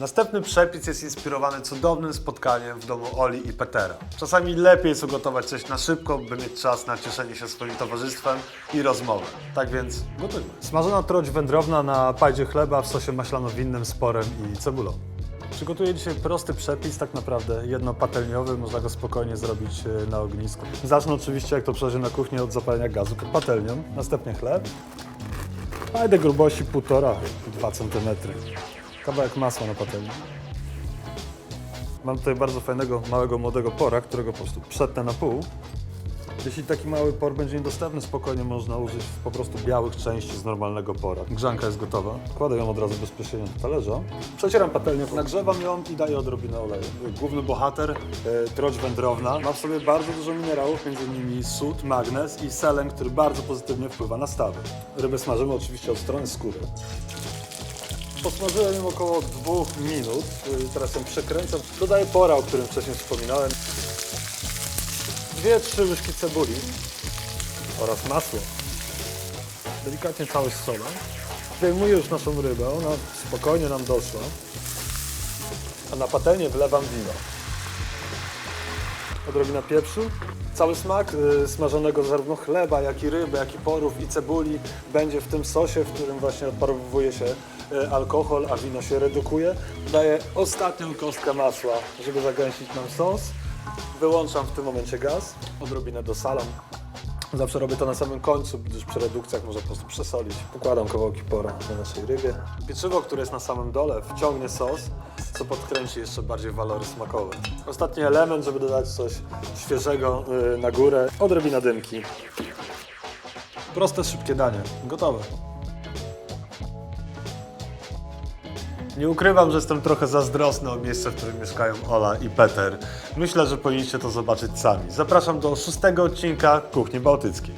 Następny przepis jest inspirowany cudownym spotkaniem w domu Oli i Petera. Czasami lepiej jest ugotować coś na szybko, by mieć czas na cieszenie się swoim towarzystwem i rozmowę. Tak więc gotujmy. Smażona troć wędrowna na pajdzie chleba w sosie maślano-winnym z porem i cebulą. Przygotuję dzisiaj prosty przepis, tak naprawdę jednopatelniowy, można go spokojnie zrobić e, na ognisku. Zacznę oczywiście, jak to przeżyję na kuchni, od zapalenia gazu patelnią, następnie chleb. Pajdę grubości 1,5-2 cm. Kawałek masła na patelni. Mam tutaj bardzo fajnego, małego, młodego pora, którego po prostu przetnę na pół. Jeśli taki mały por będzie niedostępny, spokojnie można użyć po prostu białych części z normalnego pora. Grzanka jest gotowa. Kładę ją od razu bezpośrednio do talerza. Przecieram patelnię, nagrzewam ją i daję odrobinę oleju. Główny bohater, e, troć wędrowna, ma w sobie bardzo dużo minerałów, między sód, magnez i selen, który bardzo pozytywnie wpływa na stawy. Rybę smażymy oczywiście od strony skóry. Posmażyłem ją około dwóch minut. Teraz ją przekręcam. Dodaję pora, o którym wcześniej wspominałem. Dwie, trzy łyżki cebuli oraz masło. Delikatnie całość solę. Zdejmuję już naszą rybę, ona spokojnie nam doszła. A na patelnię wlewam wino. Odrobina pieprzu. Cały smak y, smażonego zarówno chleba, jak i ryby, jak i porów i cebuli będzie w tym sosie, w którym właśnie odparowuje się alkohol, a wino się redukuje. Daję ostatnią kostkę masła, żeby zagęścić nam sos. Wyłączam w tym momencie gaz, odrobinę dosalam. Zawsze robię to na samym końcu, gdyż przy redukcjach można po prostu przesolić. Układam kawałki pora na naszej rybie. Pieczywo, które jest na samym dole, wciągnie sos, co podkręci jeszcze bardziej walory smakowe. Ostatni element, żeby dodać coś świeżego yy, na górę, odrobina dymki. Proste, szybkie danie. Gotowe. Nie ukrywam, że jestem trochę zazdrosny o miejsce, w którym mieszkają Ola i Peter. Myślę, że powinniście to zobaczyć sami. Zapraszam do szóstego odcinka Kuchni Bałtyckiej.